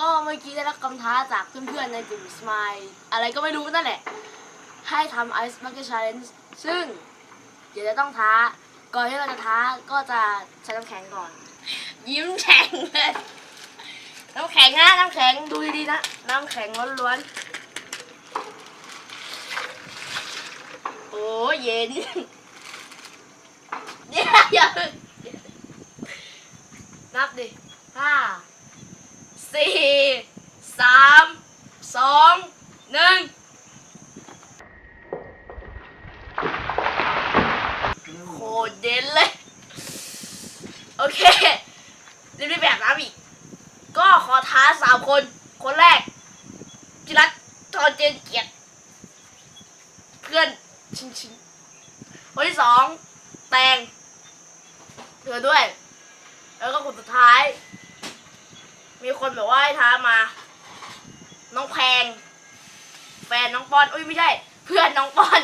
ก็เมื่อกี้ได้รับคำท้าจากเพื่อนๆในกลุ่มสมายอะไรก็ไม่รู้นั่นแหละ ให้ทำไอซ์บักเก็ตชาเลนจ์ซึ่ง เดี๋ยวจะต้องท้า ก่อนที่เราจะท้าก็จะใช้น้ำแข็งก่อน ยิ้มแฉ่งเลยน้ำแข็งนะน้ำแข็งดูดีๆนะ น้ำแข็งล้วนๆ โอ้เย็นเดี๋ยวอย่านับดิห้า สี่สามสองหนึ่งโคตรเด่นเลย โอเครีบๆแบบน้ำอีก ก็ขอท้าสามคน คนแรก จิรัตทอนเจนเกียรติเพื่อนชิงชิงคนที่สอง แตงเธอด้วย แล้วก็คนสุดท้าย มีคนแบบว่าให้ท้ามา น้องแพง แฟนน้องปอน อุ้ยไม่ใช่ เพื่อนน้องปอน